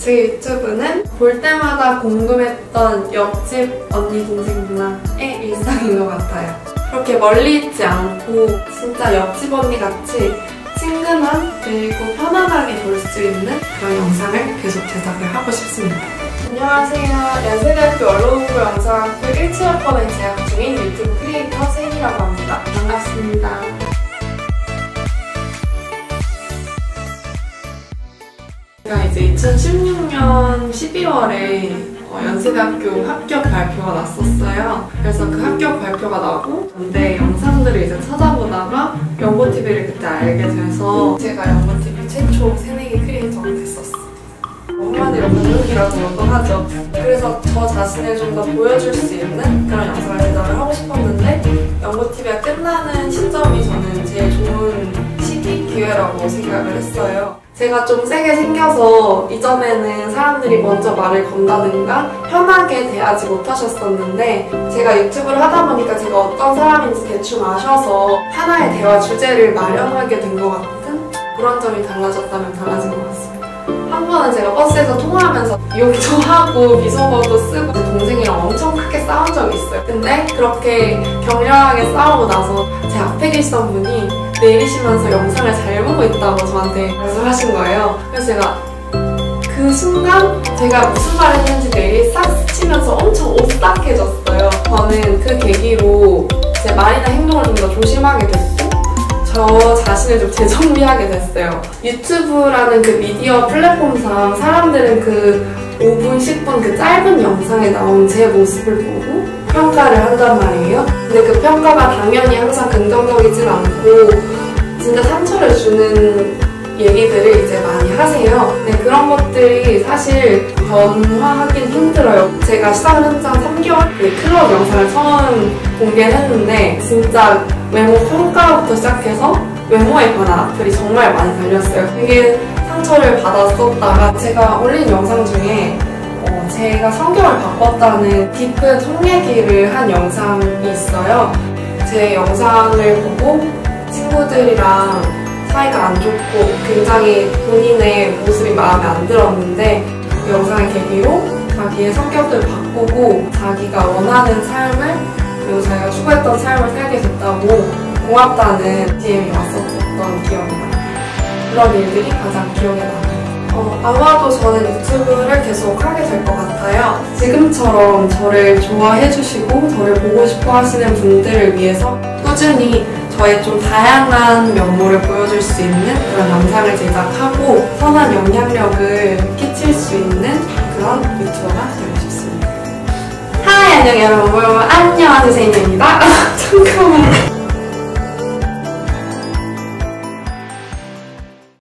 제 유튜브는 볼 때마다 궁금했던 옆집 언니 동생 누나의 일상인 것 같아요. 그렇게 멀리 있지 않고 진짜 옆집 언니 같이 친근한 그리고 편안하게 볼 수 있는 그런 영상을 계속 제작을 하고 싶습니다. 안녕하세요. 연세대학교 언론홍보 영상학부 1취업번에 재학 중인 유튜브 크리에이터 세인이라고 합니다. 반갑습니다. 2016년 12월에 어, 연세대학교 합격 발표가 났었어요. 그래서 그 합격 발표가 나고 근데 영상들을 이제 찾아보다가 연고TV를 그때 알게 돼서 제가 연고TV 최초 새내기 크리에이터가 됐었어요. 한마디로 감동이라고 하죠. 그래서 저 자신을 좀 더 보여줄 수 있는 그런 영상을 제작을 하고 싶었는데 연고TV가 끝나는 시점이 저는 제일 좋은 시기 기회라고 생각을 했어요. 제가 좀 세게 생겨서 이전에는 사람들이 먼저 말을 건다든가 편하게 대하지 못하셨었는데 제가 유튜브를 하다 보니까 제가 어떤 사람인지 대충 아셔서 하나의 대화 주제를 마련하게 된 것 같은 그런 점이 달라졌다면 달라진 것 같습니다. 한 번은 제가 버스에서 통화하면서 욕도 하고 비속어도 쓰고 있어요. 근데 그렇게 격렬하게 싸우고 나서 제 앞에 계시던 분이 내리시면서 영상을 잘 보고 있다고 저한테 말씀하신 거예요. 그래서 제가 그 순간 제가 무슨 말 했는지 뇌리에 싹 스치면서 엄청 오싹해졌어요. 저는 그 계기로 제 말이나 행동을 좀 더 조심하게 됐고 저 자신을 좀 재정비하게 됐어요. 유튜브라는 그 미디어 플랫폼상 사람들은 그 5분, 10분 그 짧은 영상에 나온 제 모습을 보고 평가를 한단 말이에요. 근데 그 평가가 당연히 항상 긍정적이진 않고 진짜 상처를 주는 얘기들을 이제 많이 하세요. 근데 그런 것들이 사실 변화하긴 힘들어요. 제가 시작을 한지한 3개월? 네, 클럽 영상을 처음 공개를 했는데 진짜 외모 평가부터 시작해서 외모에 관한 악플이 정말 많이 달렸어요. 되게 상처를 받았었다가 제가 올린 영상 중에 어, 제가 성격을 바꿨다는 깊은 속 얘기를 한 영상이 있어요. 제 영상을 보고 친구들이랑 사이가 안 좋고 굉장히 본인의 모습이 마음에 안 들었는데 그 영상을 계기로 자기의 성격을 바꾸고 자기가 원하는 삶을 그리고 자기가 추구했던 삶을 살게 됐다고 고맙다는 DM이 왔었던 기억이 나요. 그런 일들이 가장 기억에 남아요. 어, 아마도 저는 유튜브를 계속 하게 될 것 같아요. 지금처럼 저를 좋아해 주시고 저를 보고 싶어 하시는 분들을 위해서 꾸준히 저의 좀 다양한 면모를 보여줄 수 있는 그런 영상을 제작하고 선한 영향력을 끼칠 수 있는 그런 유튜버가 되고 싶습니다. 하이 안녕 여러분 안녕하세요 세인입니다.